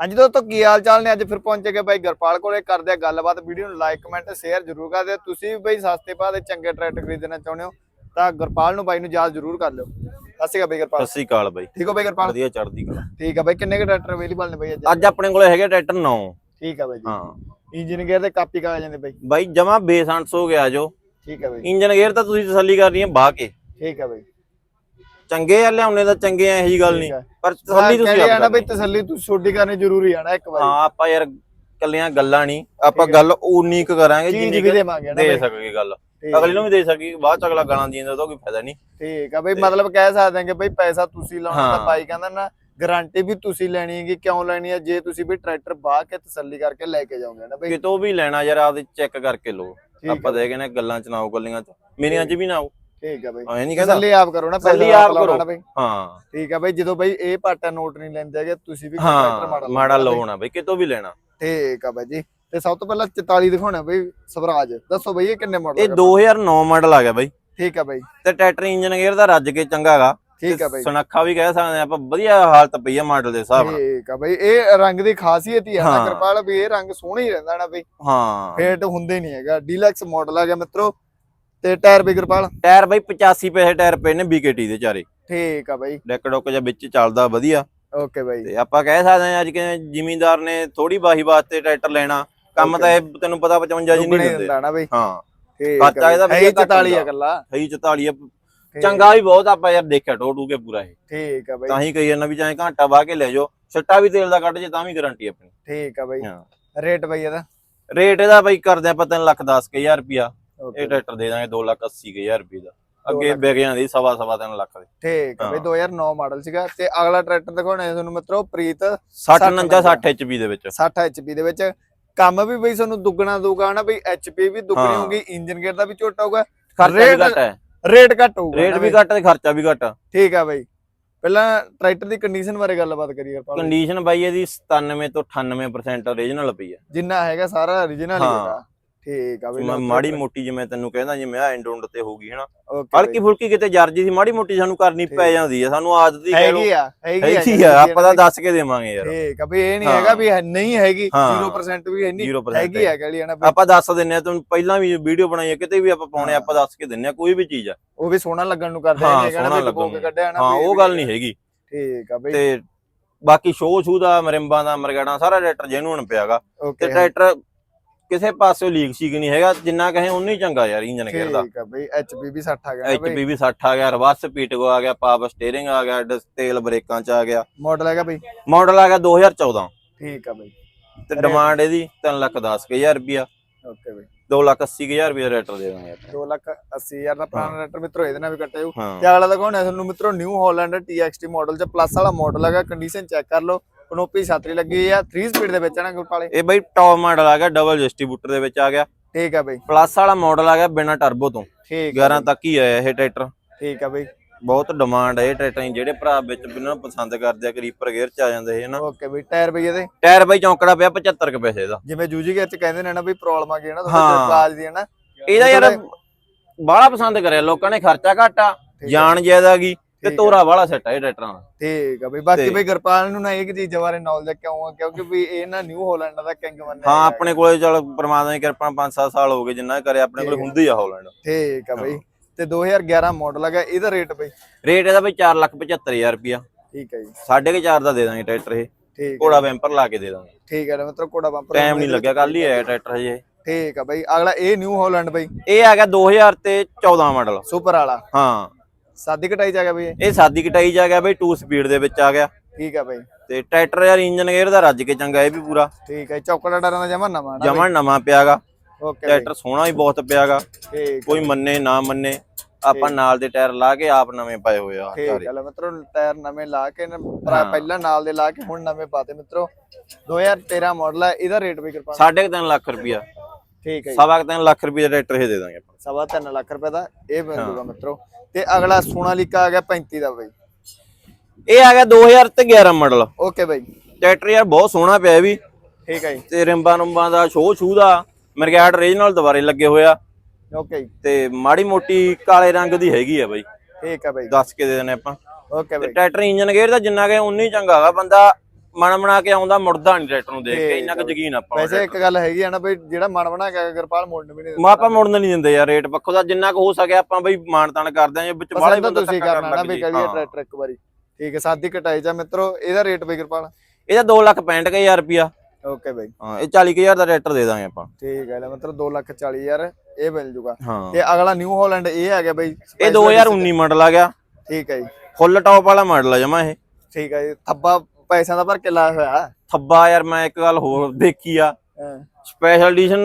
ਹਾਂਜੀ ਦੋਸਤੋ ਕੀ ਹਾਲ ਚਾਲ ਨੇ? ਅੱਜ ਫਿਰ ਪਹੁੰਚੇ ਗਏ ਬਾਈ ਗਰਪਾਲ ਕੋਲੇ। ਕਰਦੇ ਆ ਗੱਲਬਾਤ ਵੀਡੀਓ ਨੂੰ ਲਾਈਕ ਕਮੈਂਟ ਸ਼ੇਅਰ ਜ਼ਰੂਰ ਕਰ ਦਿਓ। ਤੁਸੀਂ ਵੀ ਬਾਈ ਸਸਤੇ ਭਾਅ ਦੇ ਚੰਗੇ ਟਰੈਕਟਰ ਖਰੀਦਣਾ ਚਾਹੁੰਦੇ ਹੋ ਤਾਂ ਗਰਪਾਲ ਨੂੰ ਬਾਈ ਨੂੰ ਯਾਦ ਜ਼ਰੂਰ ਕਰ ਲਿਓ। ਸਤਿ ਸ਼੍ਰੀ ਅਕਾਲ ਬਾਈ ਗਰਪਾਲ। ਸਤਿ ਸ੍ਰੀ ਅਕਾਲ ਬਾਈ। ਠੀਕ ਹੋ ਬਾਈ ਗਰਪਾਲ? ਵਧੀਆ ਚੜਦੀ ਕਲਾ। ਠੀਕ ਆ ਬਾਈ ਕਿੰਨੇ ਕੁ ਟਰੈਕਟਰ ਅਵੇਲੇਬਲ ਨੇ ਬਾਈ ਅੱਜ? ਅੱਜ ਆਪਣੇ ਕੋਲੇ ਹੈਗੇ ਟਰੈਕਟਰ 9 ਠੀਕ ਆ ਬਾਈ ਜੀ। ਹਾਂ। ਇੰਜਨ ਗੇਅਰ ਦੇ ਕਾਪੀ ਕਾ ਜਾਂਦੇ ਬਾਈ। ਬਾਈ ਜਮਾ ਬੇਸੰਸ ਹੋ ਗਿਆ ਜੋ। ਠੀਕ ਆ ਬਾਈ। ਇੰਜਨ ਗੇਅਰ ਤਾਂ ਤੁਸੀਂ ਤਸੱਲੀ ਕਰਨੀ ਹੈ ਬਾਹ ਕੇ। ਠੀਕ ਆ ਬਾਈ। ਚੰਗੇ ਆ ਲਿਆਉਣੇ ਤਾਂ ਚੰਗੇ ਆ ਇਹੀ ਗੱਲ ਨਹੀਂ। ਪਰ ਤਸੱਲੀ ਤੁਸੀਂ ਕਹਿੰਦੇ ਆ ਆਪ ਨਾ ਬਾਈ। ਤਸੱਲੀ ਤੁਸੀਂ ਛੋਟੀ ਕਰਨੀ ਜ਼ਰੂਰੀ ਆ ਨਾ ਇੱਕ ਵਾਰੀ। ਹਾਂ ਆਪਾਂ ਯਾਰ ਕੱਲੀਆਂ ਗੱਲਾਂ ਨਹੀਂ। ਆਪਾਂ। ਗੱਲ ਉਨੀ ਕੁ ਕਰਾਂਗੇ ਜਿੰਨੀ ਕੁ ਦੇ ਸਕੇਗੀ ਗੱਲ। ਅਗਲੀ ਨੂੰ ਵੀ ਦੇ ਸਕੀ ਬਾਅਦ ਚ ਅਗਲਾ ਗਾਲਾਂ ਦਿੰਦਾ ਤਾਂ ਕੋਈ ਫਾਇਦਾ ਨਹੀਂ। ਠੀਕ ਆ ਬਈ ਮਤਲਬ ਕਹਿ ਸਕਦੇ ਕਿ ਬਈ ਪੈਸਾ ਤੁਸੀਂ ਲਾਉਣਾ ਤਾਂ। ਬਾਈ ਕਹਿੰਦਾ ਨਾ ਗਾਰੰਟੀ ਵੀ ਤੁਸੀਂ ਲੈਣੀ ਹੈਗੀ ਕਿਉਂ ਲੈਣੀ ਹੈ ਜੇ ਤੁਸੀਂ ਵੀ ਟਰੈਕਟਰ ਬਾਹ ਕੇ ਤਸੱਲੀ ਕਰਕੇ ਲੈ ਕੇ ਜਾਓਗੇ ਨਾ ਬਈ। ਕਿਤੋਂ ਵੀ ਲੈਣਾ ਯਾਰ ਆਪਦੇ ਚੈੱਕ ਕਰਕੇ ਲਓ। ਆਪਾਂ ਦੇ ਕਹਿੰਦੇ ਗੱਲਾਂ ਚ ਨਾ ਆਓ ਗੱਲੀਆਂ ਚ। ਮੇਰੀਆਂ ਚ ਵੀ ਨਾ ਆਓ। ਠੀਕ ਆ ਬਈ। ਐ ਨਹੀਂ ਕਹਿੰਦਾ ਤਸੱਲੀ ਆਪ ਕਰੋ ਨਾ ਤਸੱਲੀ ਪੈਸਾ ਆਪ ਲਾਉਣਾ ਕਰੋ। ਨਾ ਬਈ। ਹਾਂ। ਠੀਕ ਆ ਬਈ ਜਦੋਂ ਬਈ ਇਹ ਪਾਟਾ ਨੋਟ ਨਹੀਂ ਲੈਂਦੇ ਹੈਗੇ ਤੁਸੀਂ ਵੀ ਟਰੈਕਟਰ ਹਾਂ ਮਾੜਾ ਲਾਉਣਾ ਬਈ ਕਿਤੋਂ ਵੀ ਲੈਣਾ। ਠੀਕ ਆ ਬਾਈ ਜੀ। ਤੇ ਸਭ ਤੋਂ ਪਹਿਲਾਂ 44 ਦਿਖਾਉਣਾ ਬਈ ਸਵਰਾਜ। ਦੱਸੋ ਬਈ ਇਹ ਕਿੰਨੇ ਇਹ ਮਾਡਲ 2009 ਮਾਡਲ ਆ ਗਿਆ ਬਾਈ। ਠੀਕ ਆ ਬਾਈ। ਤੇ ਟਰੈਕਟਰ ਇੰਜਨ ਗੇਅਰ ਦਾ ਰੱਜ ਕੇ ਚੰਗਾ ਹੈਗਾ ਠੀਕ ਆ ਤੇ ਬਾਈ। ਸੁਨੱਖਾ ਵੀ ਕਹਿ ਸਕਦੇ ਆ ਆਪਾਂ ਵਧੀਆ ਹਾਲਤ ਪਈ ਆ ਮਾਡਲ ਦੇ ਹਿਸਾਬ ਨਾਲ। ਠੀਕ ਆ ਬਈ ਇਹ ਰੰਗ ਦੀ ਖਾਸੀਅਤ ਹੀ ਹੈ ਨਾ ਹਾਂ। ਕਿਰਪਾਲ ਵੀ ਇਹ ਰੰਗ ਸੋਹਣਾ ਹੀ ਰਹਿੰਦਾ ਨਾ ਬਈ। ਹਾਂ। ਫੇਟ ਹੁੰਦੇ ਨਹੀਂ ਹੈਗਾ। ਡੀਲਕਸ ਮਾਡਲ ਆ ਗਿਆ ਮਿੱਤਰੋ। ਤੇ ਟਾਇਰ ਵੀ ਕਿਰਪਾਲ? ਟਾਇਰ ਬਾਈ 85 ਪੈਸੇ ਟਾਇਰ ਪਏ ਨੇ BKT ਦੇ ਚਾਰੇ। ਠੀਕ ਆ ਬਾਈ। ਡੈਕ ਡੁੱਕ ਜਾਂ ਵਿੱਚ ਚੱਲਦਾ ਵਧੀਆ। ਓਕੇ ਬਾਈ। ਤੇ ਆਪਾਂ ਕਹਿ ਸਕਦੇ ਆ ਅੱਜ ਕਿ ਜ਼ਿਮੀਂਦਾਰ ਨੇ ਥੋੜੀ ਬਾਹੀ ਵਾਸਤੇ ਟਰੈਕਟਰ ਲੈਣਾ। ਕੰਮ ਤਾਂ ਇਹ ਤੈਨੂੰ ਪਤਾ 55 ਜੀ ਨਹੀਂ ਦਿੰਦੇ। ਨਾ ਬਈ। ਹਾਂ। ਠੀਕ ਇਹਦਾ ਵਧੀਆ ਘੱਟ 44 ਆ ਹੁੰਦਾ। ਗੱਲਾ ਸਹੀ 44 ਆ। ਚੰਗਾ ਵੀ ਬਹੁਤ ਆਪਾਂ ਯਾਰ ਦੇਖਿਆ ਟੋ ਟੂ ਕੇ ਪੂਰਾ ਇਹ। ਠੀਕ ਆ ਬਾਈ। ਤਾਂ ਹੀ ਕਹੀ ਜਾਂਦਾ ਵੀ ਚਾਹੇ ਘੰਟਾ ਵਾਹ ਕੇ ਲੈ ਜਾਓ। ਛੱਟਾ ਵੀ ਤੇਲ ਦਾ ਕੱਢ ਜੇ ਤਾਂ ਵੀ ਗਾਰੰਟੀ ਆਪਣੀ। ਠੀਕ ਆ ਬਾਈ। ਹਾਂ। ਰੇਟ ਬਾਈ ਇਹਦਾ। ਰੇਟ ਇਹਦਾ ਬਾਈ ਕਰਦੇ ਆਪਾਂ 3 ਲੱਖ 10 ਕੁ ਹਜ਼ਾਰ ਰੁਪਿਆ ਇਹ ਟਰੈਕਟਰ ਦੇ ਦਾਂਗੇ 2 ਲੱਖ 80 ਕੁ ਹਜ਼ਾਰ ਰੁਪਏ ਦਾ। ਦੋ ਅੱਗੇ ਲੱਖ। ਵਿਕ ਜਾਂਦੀ ਸਵਾ ਸਵਾ 3 ਲੱਖ ਦੇ। ਠੀਕ ਆ ਬਾਈ ਹਾਂ। 2009 ਮਾਡਲ ਸੀਗਾ। ਤੇ ਅਗਲਾ ਟਰੈਕਟਰ ਦਿਖਾਉਣਾ ਹੈ ਤੁਹਾਨੂੰ ਮਿੱਤਰੋ ਪ੍ਰੀਤ 60 49 60 HP ਦੇ ਵਿੱਚ। 60 HP ਦੇ ਵਿੱਚ। ਕੰਮ ਵੀ ਬਈ ਤੁਹਾਨੂੰ ਦੁੱਗਣਾ ਦਊਗਾ ਨਾ ਬਈ? HP ਵੀ ਦੁੱਗਣੀ ਹਾਂ। ਹੋਊਗੀ ਇੰਜਨ ਗੇਅਰ ਦਾ ਵੀ ਝੋਟਾ ਹੋਊਗਾ ਖਰਚਾ ਘੱਟ ਹੈ। ਰੇਟ ਘੱਟ ਹੋਊਗਾ ਰੇਟ ਵੀ। ਘੱਟ ਤੇ ਖਰਚਾ ਵੀ ਘੱਟ ਠੀਕ ਆ ਬਾਈ। ਪਹਿਲਾਂ ਟਰੈਕਟਰ ਦੀ ਕੰਡੀਸ਼ਨ ਬਾਰੇ ਗੱਲਬਾਤ ਕਰੀਏ ਕਿਰਪਾਲ ਕੰਡੀਸ਼ਨ ਬਾਈ ਇਹਦੀ 97 ਤੋਂ 98% ਓਰੀਜਨਲ ਪਈ ਹੈ ਜਿੰਨਾ ਹੈਗਾ ਸਾਰਾ origignal ਹੀ ਹਾਂ। ਹੈਗਾ। ਠੀਕ ਆ ਬਈ ਮੈਂ ਮਾੜੀ ਮੋਟੀ ਜਿਵੇਂ ਤੈਨੂੰ ਕਹਿੰਦਾ ਜਿਵੇਂ ਆ ਐਂਡ ਉਂਡ ਤੇ ਹੋਊਗੀ ਹਨਾ? ਹਲਕੀ ਫੁਲਕੀ ਕਿਤੇ ਜਰਜੀ ਸੀ ਮਾੜੀ ਮੋਟੀ ਸਾਨੂੰ ਕਰਨੀ। ਪੈ ਜਾਂਦੀ ਹੈ ਸਾਨੂੰ ਆਦਤ ਹੀ ਹੈਗੀ ਆ ਹੈਗੀ ਆ ਆਪਾਂ ਤਾਂ ਦੱਸ ਕੇ ਦੇਵਾਂਗੇ ਯਾਰ। ਠੀਕ ਆ ਬਈ ਇਹ ਨਹੀਂ ਹਾਂ। ਹੈਗਾ ਵੀ ਨਹੀਂ ਹੈਗੀ ਹਾਂ। 0% ਵੀ 0% ਹੈਗੀ ਆ ਗਲੀ ਨਾ ਬਈ। ਆਪਾਂ ਦੱਸ ਦਿੰਨੇ ਆ ਤੁਹਾਨੂੰ ਪਹਿਲਾਂ ਵੀ ਵੀਡੀਓ ਬਣਾਈ ਹੈ ਕਿਤੇ ਵੀ ਆਪਾਂ ਪਾਉਣੇ। ਆਪਾਂ ਦੱਸ ਕੇ ਦਿੰਨੇ ਆ ਕੋਈ ਵੀ ਚੀਜ਼ ਆ। ਉਹ ਵੀ ਸੋਹਣਾ ਲੱਗਣ ਨੂੰ ਕਰਦੇ ਨੇ ਕਹਿੰਦਾ ਵੀ ਕੱਢਿਆ ਨਾ ਹਾਂ ਵੀ ਉਹ ਵੀ ਗੱਲ ਨਹੀਂ ਹੈਗੀ। ਠੀਕ ਆ ਬਈ। ਤੇ ਬਾਕੀ ਸ਼ੋਅ ਸ਼ੂ ਦਾ ਮਰਿੰਬਾਂ ਦਾ ਮਰਗਾੜਾਂ ਸਾਰਾ ਟਰੈਕਟਰ ਜੈਨੂਨ ਪਿਆਗਾ। ਤੇ ਟਰੈਕਟਰ ਕਿਸੇ ਪਾਸਿਓਂ ਲੀਕ ਸੀਕ ਨਹੀਂ ਹੈਗਾ ਜਿੰਨਾ ਕਹੇ ਉਨਾ ਹੀ ਚੰਗਾ ਯਾਰ ਇੰਜਨ ਗੇਅਰ ਦਾ ਠੀਕ ਆ ਬਈ ਐਚਪੀ ਵੀ 60 ਆ ਗਿਆ ਨਾ ਬਈ। ਵੀ 60 ਆ ਗਿਆ ਰਿਵਰਸ ਪੀਟਗੋ ਆ ਗਿਆ ਪਾਵਰ ਸਟੀਅਰਿੰਗ ਆ ਗਿਆ ਡਿਸ- ਤੇਲ ਬ੍ਰੇਕਾਂ ਚ ਆ ਗਿਆ। ਮਾਡਲ ਹੈਗਾ ਬਈ? ਮਾਡਲ ਆ ਗਿਆ 2014 ਠੀਕ ਆ ਬਈ। ਤੇ ਡਿਮਾਂਡ ਇਹਦੀ 3 ਲੱਖ 10 ਹਜ਼ਾਰ ਰੁਪਿਆ ਓਕੇ ਬਈ। 2 ਲੱਖ 80 ਹਜ਼ਾਰ ਰੁਪਏ ਰੇਟਰ ਦੇ ਦਾਂਗੇ ਆਪਾਂ। 2 ਲੱਖ 80 ਹਜ਼ਾਰ ਦਾ ਪੁਰਾਣਾ ਰੈਟਰ ਮਿੱਤਰੋ ਇਹਦੇ ਨਾਲ ਵੀ ਜਾਊ। ਹਾਂ। ਤੇ ਅਗਲਾ ਦਿਖਾਉਣਾ ਤੁਹਾਨੂੰ ਮਿੱਤਰੋ ਨਿਊ ਹਾਲੈਂਡ TXT ਮਾਡਲ ਚ ਪਲੱਸ ਵਾਲਾ ਮਾਡਲ ਹੈਗਾ ਕੰਡੀਸ਼ਨ ਚੈੱਕ ਕਰ ਲਓ। ਕਨੋਪੀ ਛਾਤਰੀ ਲੱਗੀ ਆ 3 ਸਪੀਡ ਦੇ ਵਿੱਚ ਹੈ ਨਾ ਗੁਰਪਾਲੇ ਇਹ? ਬਈ ਟੌਪ ਮਾਡਲ ਆ ਗਿਆ ਡਬਲ ਡਿਸਟ੍ਰੀਬਿਊਟਰ ਦੇ ਵਿੱਚ ਆ ਗਿਆ। ਠੀਕ ਆ ਬਈ। ਪਲੱਸ ਵਾਲਾ ਮਾਡਲ ਆ ਗਿਆ ਬਿਨਾ ਟਰਬੋ ਤੋਂ। ਠੀਕ ਆ 11 ਤੱਕ ਹੀ ਆਇਆ ਇਹ ਟਰੈਕਟਰ ਠੀਕ ਆ ਬਈ। ਬਹੁਤ ਡਿਮਾਂਡ ਹੈ ਇਹ ਟਰੈਕਟਰਾਂ ਦੀ ਜਿਹੜੇ ਭਰਾ ਵਿੱਚ ਇਹਨਾਂ ਨੂੰ ਪਸੰਦ ਕਰਦੇ ਆ ਕਰੀਪਰ ਗੇਅਰ ਚ ਆ ਜਾਂਦੇ ਇਹ ਨਾ। ਓਕੇ ਬਈ ਟਾਇਰ ਬਈ ਇਹਦੇ? ਟਾਇਰ ਬਈ ਚੌਂਕੜਾ ਪਿਆ 75 ਕੁ ਪੈਸੇ ਦਾ। ਜਿਵੇਂ ਜੂਜੀ ਗੇਅਰ ਚ ਕਹਿੰਦੇ ਨੇ ਨਾ ਬਈ ਪ੍ਰੋਬਲਮ ਆ ਗਈ ਹੈ ਨਾ ਹਾਂ। ਤੁਹਾਡੇ ਕਾਜ ਦੀ ਹੈ ਨਾ? ਇਹਦਾ ਯਾਰ ਬਾਹਲਾ ਪਸੰਦ ਕਰਿਆ ਲੋਕਾਂ ਨੇ ਖਰਚਾ ਘੱਟ। ਜਾਨ ਜ਼ਿਆਦਾ ਗਈ। ਤੇ। ਤੋਰਾ ਵਾਲਾ ਸੈੱਟ ਆ ਇਹ ਟਰੈਕਟਰਾਂ ਦਾ ਠੀਕ ਆ ਬਈ ਬਾਕੀ ਬਈ ਗੁਰਪਾਲ ਨੂੰ ਨਾ ਇੱਕ ਚੀਜ਼ ਬਾਰੇ ਨੌਲੇਜ ਕਿਉਂ ਆ? ਕਿਉਂਕਿ ਵੀ ਇਹ ਨਾ ਨਿਊ ਹਾਲੈਂਡ ਦਾ ਕਿੰਗ ਮੰਨਿਆ ਹਾਂ ਆਪਣੇ ਕੋਲੇ ਚਲ ਪਰਮਾਤਮਾ ਦੀ ਕਿਰਪਾ 5-7 ਸਾਲ ਹੋ ਗਏ ਜਿੰਨਾ ਕਰਿਆ ਆਪਣੇ ਕੋਲੇ। ਹੁੰਦੀ ਆ ਹਾਲੈਂਡ ਠੀਕ ਆ ਬਈ। ਤੇ 2011 ਮਾਡਲ ਹੈਗਾ ਇਹਦਾ ਰੇਟ ਬਈ? ਰੇਟ ਇਹਦਾ ਬਈ 475000 ਰੁਪਿਆ ਠੀਕ ਹੈ ਜੀ। ਸਾਢੇ ਕੁ ਚਾਰ ਦਾ ਦੇ ਦਾਂਗੇ ਟਰੈਕਟਰ ਇਹ। ਠੀਕ ਘੋੜਾ ਵੈਂਪਰ ਲਾ ਕੇ ਦੇ ਦਾਂਗੇ। ਠੀਕ ਹੈ ਮਤਲਬ ਕੋੜਾ ਬੰਪਰ ਟਾਈਮ ਨਹੀਂ ਲੱਗਿਆ ਕੱਲ ਹੀ ਆਇਆ ਟਰੈਕਟਰ ਹਜੇ। ਠੀਕ ਆ ਬਈ ਅਗਲਾ ਇਹ ਨਿਊ ਹਾਲੈਂਡ ਬਈ। ਇਹ ਆ ਗਿਆ 2000 ਤੇ 14 ਮਾਡਲ ਸੁਪਰ ਵਾਲਾ। ਹਾਂ। ਸਾਦੀ ਕਟਾਈ ਚ ਆ ਗਿਆ ਬਈ ਇਹ? ਸਾਦੀ ਕਟਾਈ ਚ ਆ ਗਿਆ ਬਈ 2 ਸਪੀਡ ਦੇ ਵਿੱਚ ਆ ਗਿਆ। ਠੀਕ ਆ ਬਈ। ਤੇ ਟਰੈਕਟਰ ਯਾਰ ਇੰਜਨ ਗੇਅਰ ਦਾ ਰੱਜ ਕੇ ਚੰਗਾ ਇਹ ਵੀ ਪੂਰਾ। ਠੀਕ ਹੈ ਚੌਕੜਾ ਡਰਾਂ ਦਾ ਜਮਾ ਨਵਾਂ ਜਮਾ ਨਵਾਂ ਪਿਆਗਾ। ਓਕੇ ਟਰੈਕਟਰ ਸੋਹਣਾ ਵੀ ਬਹੁਤ ਪਿਆਗਾ। ਕੋਈ ਮੰਨੇ ਨਾ ਮੰਨੇ ਆਪਾਂ ਨਾਲ ਦੇ ਟਾਇਰ ਲਾ ਕੇ ਆਪ ਨਵੇਂ ਪਾਏ ਹੋਏ ਆ ਠੀਕ ਹੈ ਮਿੱਤਰੋ ਟਾਇਰ ਨਵੇਂ ਲਾ ਕੇ। ਪਹਿਲਾਂ ਨਾਲ ਦੇ ਲਾ ਕੇ ਹੁਣ ਨਵੇਂ ਪਾਤੇ ਮਿੱਤਰੋ। 2013 ਮਾਡਲ ਹੈ ਇਹਦਾ ਰੇਟ ਵੀ ਕਿਰਪਾ ਸਾਢੇ ਕੁ ਤਿੰਨ ਲੱਖ ਰੁਪਿਆ ਠੀਕ ਹੈ ਸਵਾ ਕੁ ਤਿੰਨ ਲੱਖ ਰੁਪਏ ਦਾ ਟਰੈਕਟਰ ਇਹ ਦੇ ਦਾਂਗੇ ਆਪਾਂ। ਸਵਾ ਤਿੰਨ ਲੱਖ ਰੁਪਏ ਦਾ ਇਹ ਮਿਲ ਮਿੱਤਰੋ। ਤੇ ਅਗਲਾ ਸੋਨਾਲੀਕਾ ਆ ਗਿਆ 35 ਦਾ ਬਈ। ਇਹ ਆ ਗਿਆ 2000 ਤੇ 11 ਮਾਡਲ ਓਕੇ ਬਈ। ਟਰੈਕਟਰ ਯਾਰ ਬਹੁਤ ਸੋਹਣਾ ਪਿਆ ਇਹ ਵੀ। ਠੀਕ ਹੈ ਜੀ। ਤੇ ਰਿੰਬਾਂ ਰੁੰਬਾਂ ਦਾ ਸ਼ੋਅ ਸ਼ੂ ਦਾ ਮਰਗੈਟ ਰੀਜਨਲ ਦੁਬਾਰੇ ਲੱਗੇ ਹੋਇਆ ਓਕੇ ਤੇ ਮਾੜੀ ਮੋਟੀ ਕਾਲੇ ਰੰਗ ਦੀ ਹੈਗੀ ਆ ਬਾਈ। ਠੀਕ ਹੈ ਬਈ। ਦੱਸ ਕੇ ਦੇ ਦਿੰਦੇ ਆਪਾਂ। ਓਕੇ ਬਈ। ਟਰੈਕਟਰ ਇੰਜਨ ਗੇਅਰ ਦਾ ਜਿੰਨਾ ਕਿ ਉਨੀ ਚੰਗਾ ਹੈਗਾ ਬੰਦਾ ਮਨ ਬਣਾ ਕੇ ਆਉਂਦਾ ਮੁੜਦਾ ਨਹੀਂ ਟਰੈਕਟਰ ਨੂੰ ਦੇਖ ਕੇ ਇੰਨਾ ਕੁ ਬਈ। ਯਕੀਨ ਆਪਾਂ ਵੈਸੇ ਇੱਕ ਗੱਲ ਹੈਗੀ ਆ ਨਾ ਬਈ ਜਿਹੜਾ ਮਨ ਬਣਾ ਕੇ ਗਰਪਾਲ ਮੋੜਨ ਵੀ ਨਹੀਂ ਆਪਾਂ ਮੁੜਨ ਨਹੀਂ ਦਿੰਦੇ ਯਾਰ ਰੇਟ ਪੱਖੋਂ ਦਾ ਜਿੰਨਾ ਕੁ ਹੋ ਸਕਿਆ ਆਪਾਂ ਬਈ ਮਾਨ ਤਾਨ ਕਰਦੇ ਆਂ ਵਿੱਚ ਤਾਂ ਬੰਦਾ ਤੁਸੀਂ ਕਰਨਾ ਨਾ ਜੇ। ਕਰੀਏ। ਟਰੈਕਟਰ ਇੱਕ ਵਾਰੀ। ਠੀਕ ਹੈ ਸਾਦੀ ਕਟਾਈ ਜਾ ਮਿੱਤਰੋ ਇਹਦਾ ਰੇਟ ਬਈ ਗਰਪਾਲ ਇਹਦਾ 2 ਲੱਖ 65000 ਰੁਪਿਆ ਓਕੇ ਬਈ। ਹਾਂ ਇਹ 40000 ਦਾ ਟਰੈਕਟਰ ਦੇ ਦਾਂਗੇ ਆਪਾਂ। ਠੀਕ ਹੈ ਲੈ ਮਤਲਬ 2 ਲੱਖ 40 ਹਜ਼ਾਰ ਇਹ ਮਿਲ ਜੂਗਾ। ਤੇ ਅਗਲਾ ਨਿਊ ਹਾਲੈਂਡ ਇਹ ਆ ਗਿਆ ਬਈ ਇਹ 2019 ਮਾਡਲ ਆ ਗਿਆ। ਠੀਕ ਹੈ ਜੀ। ਫੁੱਲ ਟੌਪ ਵਾਲਾ ਮਾਡਲ ਆ ਜਮਾ ਇਹ। ਠੀਕ ਹੈ ਜੀ ਥੱਬਾ ਪੈਸਿਆਂ ਦਾ ਭਰ ਕੇ ਲਾਇਆ ਹੋਇਆ। ਥੱਬਾ ਯਾਰ ਮੈਂ ਇੱਕ ਗੱਲ ਹੋਰ ਦੇਖੀ ਆ। ਸਪੈਸ਼ਲ ਐਡੀਸ਼ਨ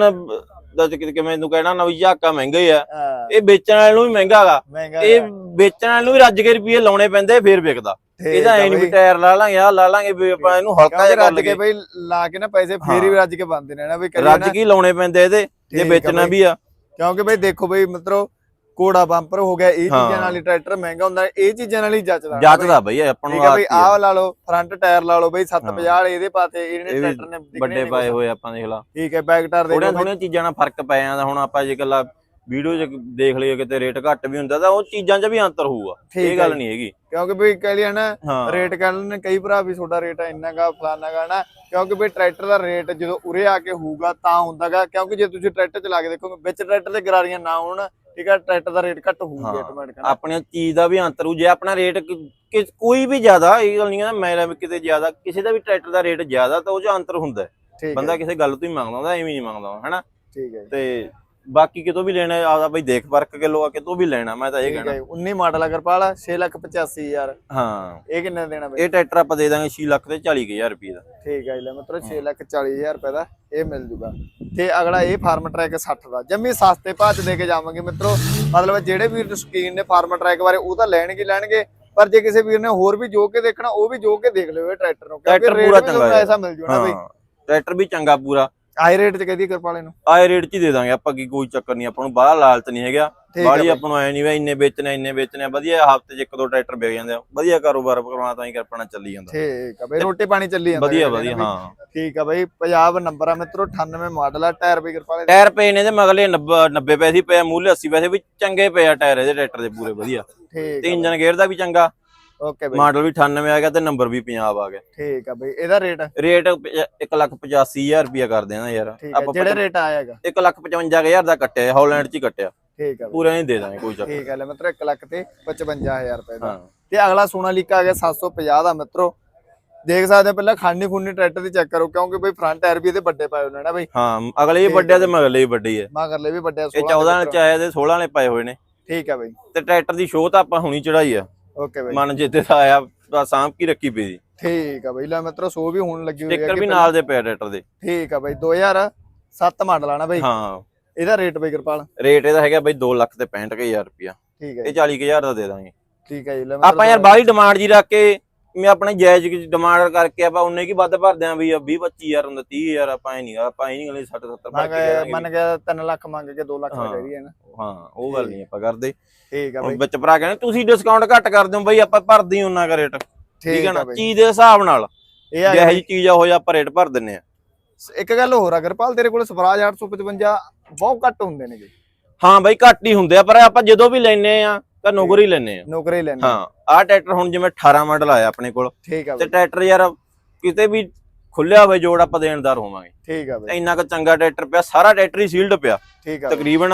ਦਾ ਕਿਵੇਂ ਤੂੰ ਕਹਿਣਾ ਨਵੀਂ ਝਾਕਾ ਮਹਿੰਗਾ ਹੀ। ਆ ਇਹ ਵੇਚਣ ਵਾਲੇ ਨੂੰ ਵੀ ਮਹਿੰਗਾ ਹੈਗਾ ਮਹਿੰਗਾ ਇਹ ਵੇਚਣ ਵਾਲੇ ਨੂੰ ਵੀ ਰੱਜ ਕੇ ਰੁਪਏ ਲਾਉਣੇ ਪੈਂਦੇ ਫੇਰ ਵਿਕਦਾ। ਇਹਦਾ ਐ ਨਹੀਂ ਵੀ ਟਾਇਰ ਲਾ ਲਾਂਗੇ ਆ ਲਾ ਲਾਂਗੇ ਵੀ ਆਪਾਂ ਇਹਨੂੰ ਹਲਕਾ ਜਿਹਾ ਕਰ ਲਈਏ। ਬਈ ਲਾ ਕੇ ਨਾ ਪੈਸੇ ਫੇਰ ਹੀ ਰੱਜ ਕੇ ਬੰਦੇ ਨੇ ਨਾ ਵੀ ਰੱਜ ਨਾ। ਕੇ ਲਾਉਣੇ ਪੈਂਦੇ ਇਹਦੇ ਜੇ ਵੇਚਣਾ। ਵੀ ਆ। ਕਿਉਂਕਿ ਬਈ ਦੇਖੋ ਬਈ ਮਿੱਤਰੋ ਕੋੜਾ ਬੰਪਰ ਹੋ ਗਿਆ ਇਹ। ਚੀਜ਼ਾਂ ਨਾਲ ਹੀ ਟਰੈਕਟਰ ਮਹਿੰਗਾ ਹੁੰਦਾ ਇਹ ਚੀਜ਼ਾਂ ਨਾਲ ਹੀ ਜੱਜਦਾ ਨਾ ਬਈ। ਆਪਾਂ ਨੂੰ ਬਈ ਆ। ਆਹ ਲਾ ਲਓ ਫਰੰਟ ਟਾਇਰ ਲਾ ਲਓ ਬਈ 750 ਵਾਲੇ ਇਹਦੇ ਪਾਤੇ ਇਹਨੇ ਇਹ ਵੀ ਟਰੈਕਟਰ ਨੇ ਵੱਡੇ ਪਾਏ। ਹੋਏ ਆਪਾਂ ਦੇਖ ਲਾ ਠੀਕ ਹੈ ਬੈਕ ਟਾਇਰ ਦੇ ਥੋੜੀਆਂ ਥੋੜੀਆਂ ਚੀਜ਼ਾਂ ਨਾਲ ਫ਼ਰਕ ਪੈ ਜਾਂਦਾ ਹੁਣ ਆਪਾਂ ਜੇ ਇਕੱਲਾ ਵੀਡੀਓ 'ਚ ਦੇਖ ਲਈਏ ਕਿਤੇ ਰੇਟ ਘੱਟ ਵੀ ਹੁੰਦਾ ਤਾਂ ਉਹ ਚੀਜ਼ਾਂ 'ਚ ਵੀ ਅੰਤਰ ਹੋਊਗਾ ਇਹ ਗੱਲ ਜੀ। ਨਹੀਂ ਹੈਗੀ ਕਿਉਂਕਿ ਬਈ ਕਹਿ ਲਿਆ ਨਾ ਰੇਟ ਕਹਿ ਨੇ ਕਈ ਭਰਾ ਵੀ ਤੁਹਾਡਾ ਰੇਟ ਇੰਨਾ ਗਾ ਫਲਾਨਾ ਗਾ ਨਾ ਕਿਉਂਕਿ ਬਈ ਟਰੈਕਟਰ ਦਾ ਰੇਟ ਜਦੋਂ ਉਰੇ ਆ ਕੇ ਹੋਊਗਾ ਤਾਂ ਹੁੰਦਾਗਾ ਕਿਉਂਕਿ ਜੇ ਤੁਸੀਂ ਟਰੈਕਟਰ ਚਲਾ ਕੇ ਦੇਖੋਗੇ ਵਿੱਚ ਟਰੈਕਟਰ ਦੇ ਗਰਾਰੀਆਂ ਨਾ ਹੋਣ ਠੀਕ ਹੈ ਟਰੈਕਟਰ ਦਾ ਰੇਟ ਘੱਟ ਹੋਊਗਾ। ਆਟੋਮੈਟਿਕ ਆਪਣੀ ਚੀਜ਼ ਦਾ ਵੀ ਅੰਤਰ ਹੋ ਜੇ ਆਪਣਾ ਰੇਟ ਕੋਈ ਵੀ ਜ਼ਿਆਦਾ ਇਹ ਗੱਲ ਨਹੀਂ ਹੈ ਵੀ ਕਿਤੇ ਜ਼ਿਆਦਾ ਕਿਸੇ ਦਾ ਵੀ ਟਰੈਕਟਰ ਦਾ ਰੇਟ ਜ਼ਿਆਦਾ ਤਾਂ ਉਹ 'ਚ ਅੰਤਰ ਹੁੰਦਾ ਬੰਦਾ ਕਿਸੇ ਗੱਲ ਤੋਂ ਹੀ ਮੰਗਦਾ ਹੁੰਦਾ ਐਵੇਂ ਨਹੀਂ ਮੰਗਦਾ ਹਨਾ ਠੀਕ ਹੈ ਤੇ ਬਾਕੀ ਕਿਤੋਂ ਵੀ ਲੈਣਾ ਆਪਦਾ ਬਈ ਦੇਖ ਪਰਖ ਕੇ ਲੋ ਆ ਕਿਤੋਂ ਵੀ ਲੈਣਾ ਮੈਂ ਤਾਂ ਇਹ ਕਹਿਣਾ। ਹੈ 19 ਮਾਡਲ ਅਗਰਪਾਲ 685000 ਹਾਂ। ਇਹ ਕਿੰਨੇ ਦੇਣਾ ਬਈ? ਇਹ ਟਰੈਕਟਰ ਆਪਾਂ ਦੇ ਦਾਂਗੇ 6 ਲੱਖ ਤੇ 40000 ਰੁਪਏ ਦਾ। ਠੀਕ ਹੈ ਜੀ ਲੈ ਮਤਲਬ 640000 ਰੁਪਏ ਦਾ ਇਹ ਮਿਲ ਜੂਗਾ। ਤੇ ਅਗਲਾ ਇਹ ਫਾਰਮ ਟਰੈਕ 60 ਦਾ। ਜੰਮੀ ਸਸਤੇ ਭਾਅ ਚ ਦੇ ਕੇ ਜਾਵਾਂਗੇ ਮਿੱਤਰੋ। ਮਤਲਬ ਜਿਹੜੇ ਵੀਰ ਸ਼ੌਕੀਨ ਨੇ ਫਾਰਮ ਟਰੈਕ ਬਾਰੇ ਉਹ ਤਾਂ ਲੈਣਗੇ ਲੈਣਗੇ। ਪਰ ਜੇ ਕਿਸੇ ਵੀਰ ਨੇ ਹੋਰ ਵੀ ਜੋ ਕੇ ਦੇਖਣਾ ਉਹ ਵੀ ਜੋ ਕੇ ਦੇਖ ਲਿਓ ਇਹ ਟਰੈਕਟਰ ਨੂੰ। rate ਪੂਰਾ ਵੀ ਤੁਹਾਨੂੰ। ਐਸਾ ਮਿਲ ਨਾ ਬਈ। ਟਰੈਕਟਰ ਵੀ ਚੰਗਾ ਪੂਰਾ। ਹਾਈ ਰੇਟ ਚ ਕਹਦੀ ਕਿਰਪਾਲੇ ਨੂੰ। ਆਏ ਰੇਟ 'ਚ ਹੀ ਦੇ ਦਾਂਗੇ ਆਪਾਂ ਕੀ ਕੋਈ ਚੱਕਰ ਨਹੀਂ ਆਪਾਂ ਨੂੰ ਬਾਹਲਾ ਲਾਲਚ ਨਹੀਂ ਹੈਗਾ। ਠੀਕ ਹੈ ਬਾਹਲੀ ਬਈ। ਆਪਾਂ ਨੂੰ ਐ ਨਹੀਂ ਵੀ ਇੰਨੇ ਵੇਚਣੇ ਇੰਨੇ ਵੇਚਣੇ। ਵਧੀਆ ਹਫ਼ਤੇ 'ਚ ਇੱਕ ਦੋ ਟਰੈਕਟਰ ਵਿਕ ਜਾਂਦੇ ਆ। ਵਧੀਆ ਕਾਰੋਬਾਰ ਕਰਨਾ ਤਾਂ ਹੀ ਕਰਪਣਾ ਚੱਲੀ ਜਾਂਦਾ। ਠੀਕ ਆ ਬਈ ਰੋਟੀ ਪਾਣੀ ਚੱਲੀ ਜਾਂਦਾ ਵਧੀਆ ਵਧੀਆ। ਹਾਂ। ਠੀਕ ਆ ਬਈ ਪੰਜਾਬ ਨੰਬਰ ਆ ਮਿੱਤਰੋ 98 ਮਾਡਲ ਆ ਟਾਇਰ ਵੀ ਕਿਰਪਾਲੇ ਦੇ। ਟਾਇਰ ਪਏ ਨੇ ਤੇ ਮਗਲੇ 90 90 ਪੈਸੇ ਹੀ ਪਏ ਮੂਲੇ 80 ਪੈਸੇ ਵੀ ਚੰਗੇ ਪਏ ਆ ਟਾਇਰ ਇਹਦੇ ਟਰੈਕਟਰ ਦੇ ਪੂਰੇ ਵਧੀਆ। ਠੀਕ ਤੇ ਇੰਜਨ ਗੇਅਰ ਦਾ ਵੀ ਚੰਗਾ। ਓਕੇ ਬਈ। ਮਾਡਲ ਵੀ 98 ਆ ਗਿਆ ਤੇ ਨੰਬਰ ਵੀ ਪੰਜਾਬ ਆ ਗਿਆ ਠੀਕ ਆ ਬਈ ਇਹਦਾ ਰੇਟ? ਰੇਟ 185000 ਰੁਪਇਆ ਕਰ ਦੇਣਾ ਯਾਰ। ਠੀਕ ਆ ਜਿਹੜੇ ਰੇਟ ਆਏਗਾ 155000 ਦਾ ਕੱਟਿਆ ਹਾਲੈਂਡ 'ਚ ਹੀ ਕੱਟਿਆ। ਠੀਕ ਆ ਪੂਰਾ ਨਹੀਂ ਦੇ ਦਾਂਗੇ ਕੋਈ ਚੱਕਰ। ਠੀਕ ਹੈ ਲੈ ਮਿੱਤਰੋ 1 ਲੱਖ ਤੇ 55000 ਰੁਪਏ ਦਾ। ਤੇ ਅਗਲਾ ਸੋਨਾਲੀਕਾ ਆ ਗਿਆ 750 ਦਾ ਮਿੱਤਰੋ। ਦੇਖ ਸਕਦੇ ਹੋ ਪਹਿਲਾਂ ਖਾਨੀ ਖੁੰਨੀ ਟਰੈਕਟਰ ਦੀ ਚੈੱਕ ਕਰੋ ਕਿਉਂਕਿ ਬਈ ਫਰੰਟ ਟਾਇਰ ਵੀ ਇਹਦੇ ਵੱਡੇ ਪਾਏ ਹੋਏ ਨੇ ਨਾ ਬਈ। ਹਾਂ ਅਗਲੇ ਵੀ ਵੱਡੇ ਆ ਤੇ ਮਗਲੇ ਵੀ ਵੱਡੇ ਹੀ ਹੈ ਮਗਰਲੇ ਵੀ ਵੱਡੇ ਆ ਇਹ 16 14 ਚ ਆਇਆ ਤੇ 16 ਵਾਲੇ ਪਏ ਹੋਏ ਨੇ। ਠੀਕ ਹੈ ਬਈ। ਤੇ ਟਰੈਕਟਰ ਦੀ ਸ਼ੋਅ ਤਾਂ ਆਪਾਂ ਹੁਣੀ ਚੜਾਈ ਆ। ਓਕੇ ਬਈ। ਮਨ ਜਿੱਤੇ ਦਾ ਆਇਆ ਤਾਂ ਸਾਂਭ ਕੀ ਰੱਖੀ ਪਈ ਠੀਕ ਆ ਬਈ ਲੈ ਮਿੱਤਰੋ ਸੋ ਵੀ ਹੋਣ ਲੱਗੀ ਹੋਈ ਹੈ ਕਿ ਵੀ ਨਾਲ ਦੇ ਪਿਆ ਟਰੈਕਟਰ ਦੇ। ਠੀਕ ਆ ਬਈ 2007 ਮਾਡਲ ਆ ਨਾ ਬਈ। ਹਾਂ। ਇਹਦਾ ਰੇਟ ਬਈ ਕਿਰਪਾਲ। ਰੇਟ ਇਹਦਾ ਹੈਗਾ ਬਈ 2 ਲੱਖ ਤੇ 65000 ਰੁਪਇਆ। ਠੀਕ ਹੈ ਇਹ ਜੀ, 40000 ਦਾ ਦੇ ਦਾਂਗੇ। ਠੀਕ ਹੈ ਜੀ ਲੈ ਆਪਾਂ ਯਾਰ ਬਾਹਲੀ ਡਿਮਾਂਡ ਜੀ ਰੱਖ ਕੇ ਮੈਂ ਆਪਣੇ ਜਾਇਜ਼ ਡਿਮਾਂਡ ਕਰਕੇ ਆਪਾਂ ਉਹਨੇ ਕੀ ਵੱਧ ਭਰਦੇ ਆਂ ਵੀ 20 25000 ਹੁੰਦਾ 30000 ਆਪਾਂ ਐ ਨਹੀਂ ਆਪਾਂ ਐ ਨਹੀਂ ਗਲੇ 60 70 ਭਰ ਕੇ ਦੇ ਦਾਂਗੇ ਮੰਨ ਗਿਆ 3 ਲੱਖ ਮੰਗ ਕੇ 2 ਲੱਖ ਹਾਂ। ਹੈ ਨਾ। ਹਾਂ ਉਹ ਗੱਲ ਨਹੀਂ ਆਪਾਂ ਕਰਦੇ। ਠੀਕ ਆ ਬਈ। ਵਿੱਚ ਭਰਾ ਕਹਿੰਦੇ ਤੁਸੀਂ ਡਿਸਕਾਊਂਟ ਘੱਟ ਕਰ ਦਿਓ ਬਈ ਆਪਾਂ ਭਰਦੇ ਹੀ ਉਹਨਾਂ ਦਾ ਰੇਟ ਠੀਕ ਹੈ ਆ ਨਾ ਚੀਜ਼ ਦੇ ਹਿਸਾਬ ਨਾਲ ਇਹ ਆ ਜਿਹੋ ਚੀਜ਼ ਆ ਉਹ ਜਿਹਾ ਆਪਾਂ ਰੇਟ ਭਰ ਦਿੰਨੇ ਆ। ਇੱਕ ਗੱਲ ਹੋਰ ਆ ਗੁਰਪਾਲ ਤੇਰੇ ਕੋਲ ਸਵਰਾਜ 855 ਬਹੁਤ ਘੱਟ ਹੁੰਦੇ ਨੇਗੇ। ਹਾਂ ਬਈ ਘੱਟ ਹੀ ਹੁੰਦੇ ਆ ਪਰ ਆਪਾਂ ਜਦੋਂ ਵੀ ਲੈਨੇ ਆ ਤਾਂ ਨੌਕਰ ਲੈਨੇ ਆ। ਨੌਕਰੀ ਲੈਣੀ ਹਾਂ ਆਹ ਟਰੈਕਟਰ ਹੁਣ ਜਿਵੇਂ 18 ਮਾਡਲ ਆਇਆ ਆਪਣੇ ਕੋਲ ਠੀਕ ਆ ਤੇ ਟਰੈਕਟਰ ਯਾਰ ਕਿਤੇ ਵੀ ਖੁੱਲਿਆ ਹੋਵੇ ਜੋੜ ਆਪਾਂ ਦੇਣਦਾਰ ਹੋਵਾਂਗੇ। ਠੀਕ ਆ ਬਈ। ਇੰਨਾ ਕੁ ਚੰਗਾ ਟਰੈਕਟਰ ਪਿਆ ਸਾਰਾ ਟਰੈਕਟਰ ਹੀ ਸੀਲਡ ਪਿਆ ਠੀਕ ਆ ਤਕਰੀਬਨ।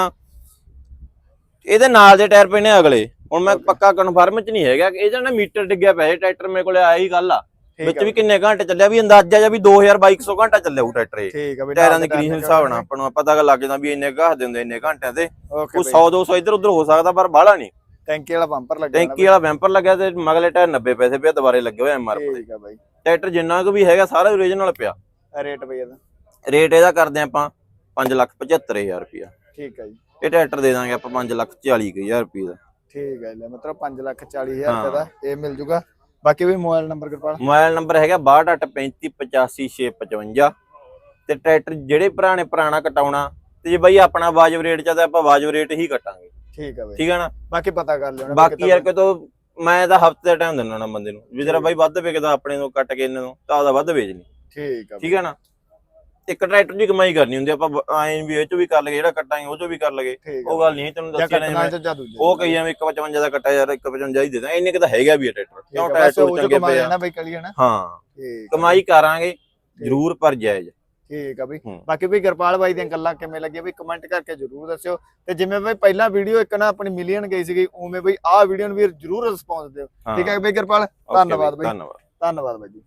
ਇਹਦੇ ਨਾਲ ਦੇ ਟਾਇਰ ਪਏ ਨੇ ਅਗਲੇ। ਹੁਣ ਮੈਂ. ਪੱਕਾ ਕਨਫਰਮ ਚ ਨਹੀਂ ਹੈਗਾ ਕਿ ਇਹ ਜਿਹੜਾ ਮੀਟਰ ਡਿੱਗਿਆ ਪਿਆ ਇਹ ਟਰੈਕਟਰ ਮੇਰੇ ਕੋਲੇ ਆਇਆ ਹੀ ਗੱਲ ਆ। ਵਿੱਚ ਵੀ ਕਿੰਨੇ ਘੰਟੇ ਚੱਲਿਆ ਵੀ ਅੰਦਾਜ਼ਾ ਜਾਂ ਵੀ 2200 ਘੰਟਾ ਚੱਲਿਆ ਉਹ ਟਰੈਕਟਰ ਇਹ। ਠੀਕ ਆ ਬਈ ਟਾਇਰਾਂ ਦੇ ਕੰਡੀਸ਼ਨ ਹਿਸਾਬ ਨਾਲ ਆਪਾਂ ਨੂੰ ਪਤਾ ਲੱਗ ਜਾਂਦਾ ਵੀ ਇੰਨੇ ਘਾਹ ਦਿੰਦੇ ਇੰਨੇ ਘੰਟਿਆਂ ਤੇ। ਕੋਈ 100 200 ਇੱਧਰ ਉੱਧਰ ਹੋ ਸਕਦਾ ਪਰ ਬਾਹਲਾ ਨਹੀਂ। ਟੈਂਕੀ ਵਾਲਾ ਬੰਪਰ ਲੱਗਿਆ ਟੈਂਕੀ ਵਾਲਾ ਵੈਂਪਰ ਲੱਗਿਆ ਤੇ ਮਗਲੇ ਟਾਇਰ 90 ਪੈਸੇ ਪਿਆ ਦੁਬਾਰੇ ਲੱਗੇ ਹੋਏ ਐਮਆਰ ਤੇ ਠੀਕ ਆ ਬਈ। ਟਰੈਕਟਰ ਜਿੰਨਾ ਕੁ ਵੀ ਹੈਗਾ ਸਾਰਾ ਓਰੀਜਨਲ ਪਿਆ। ਰੇਟ ਬਈ ਇਹਦਾ। ਰੇਟ ਇਹਦਾ ਕਰਦੇ ਆਪਾਂ 575000 ਰੁਪਇਆ। ਠੀਕ ਆ ਜੀ। ਇਹ ਟਰੈਕਟਰ ਦੇ ਦਾਂਗੇ ਆਪਾਂ 540000 ਰੁਪਏ ਦਾ। ਠੀਕ ਹੈ ਲੈ ਮਤਲਬ 5 ਲੱਖ 40 ਹਜ਼ਾਰ ਰੁਪਏ ਦਾ ਇਹ ਮਿਲ ਜੂਗਾ। ਬਾਕੀ ਵੀ mobile number Kirpal. Mobile number ਹੈਗਾ 6285585655 ਤੇ ਟਰੈਕਟਰ ਜਿਹੜੇ ਨੇ ਪੁਰਾਣਾ ਕਟਾਉਣਾ ਤੇ ਜੇ ਬਈ ਆਪਣਾ ਵਾਜਬ ਰੇਟ ਚ ਆ ਤਾਂ ਆਪਾਂ ਵਾਜਬ ਰੇਟ ਹੀ ਕਟਾਂਗੇ। ਠੀਕ ਆ ਬਈ। ਠੀਕ ਹੈ ਨਾ? ਬਾਕੀ ਪਤਾ ਕਰ ਲਿਓ ਨਾ ਬਾਕੀ ਯਾਰ ਕਿਤੋਂ ਮੈਂ ਤਾਂ ਹਫ਼ਤੇ ਦਾ ਟਾਈਮ ਦਿੰਦਾ ਨਾ ਬੰਦੇ ਨੂੰ। ਵੀ ਤੇਰਾ ਬਾਈ ਵੱਧ ਵਿਕਦਾ ਆਪਣੇ ਨੂੰ ਕੱਟ ਕੇ ਇਹਨਾਂ ਨੂੰ ਤਾਂ ਉਹਦਾ ਵੱਧ ਵੇਚ ਲਈ। ਠੀਕ ਆ ਠੀਕ ਹੈ ਨਾ? ਇੱਕ ਟਰੈਕਟਰ ਦੀ ਕਮਾਈ ਕਰਨੀ ਹੁੰਦੀ ਆ, ਆਪਾਂ ਐਂ ਵੀ ਇਹ ਚ ਵੀ ਕਰ ਲਗੇ ਜਿਹੜਾ ਕੱਟਾਂਗੇ ਉਹ ਚ ਵੀ ਕਰ ਲਗੇ ਉਹ ਗੱਲ ਨਹੀਂ ਤੈਨੂੰ ਜਾਂ ਦੱਸਿਆ ਨਾ ਕੱਟਣਾ ਜਿਵੇਂ ਚ ਜਾਂ। ਦੂਜਾ ਉਹ ਕਹੀ ਜਾਂਦੇ 155 ਦਾ ਕੱਟਾ ਯਾਰ 155 ਹੀ ਦੇ ਦਾਂ। ਇੰਨੇ ਕਿ ਤਾਂ ਹੈਗਾ ਵੀ ਆ ਟਰੈਕਟਰ। ਕਿਉਂ ਟਰੈਕਟਰ ਚੰਗੇ ਪਏ ਹੈ। ਆ ਕਮਾਈ ਕਰਾਂਗੇ ਜ਼ਰੂਰ ਪਰ ਜਾਇਜ਼। ਠੀਕ ਆ ਬਈ। ਬਾਕੀ ਵੀ ਗੁਰਪਾਲ ਬਾਈ ਦੀਆਂ ਗੱਲਾਂ ਕਿਵੇਂ ਲੱਗੀਆਂ ਬਈ ਕਮੈਂਟ ਕਰਕੇ ਜਰੂਰ ਦੱਸਿਓ। ਤੇ ਜਿਵੇਂ ਬਈ ਪਹਿਲਾਂ ਵੀਡੀਓ ਇੱਕ ਨਾ ਆਪਣੀ ਮਿਲੀਅਨ ਗਈ ਸੀਗੀ ਉਵੇਂ ਬਈ ਆਹ ਵੀਡੀਓ ਨੂੰ ਵੀ ਜਰੂਰ ਰਿਸਪੌਂਸ ਦਿਓ। ਠੀਕ ਹੈ ਬਈ ਗੁਰਪਾਲ? ਧੰਨਵਾਦ ਬਈ। ਧੰਨਵਾਦ। ਧੰਨਵਾਦ ਬਾਈ ਜੀ।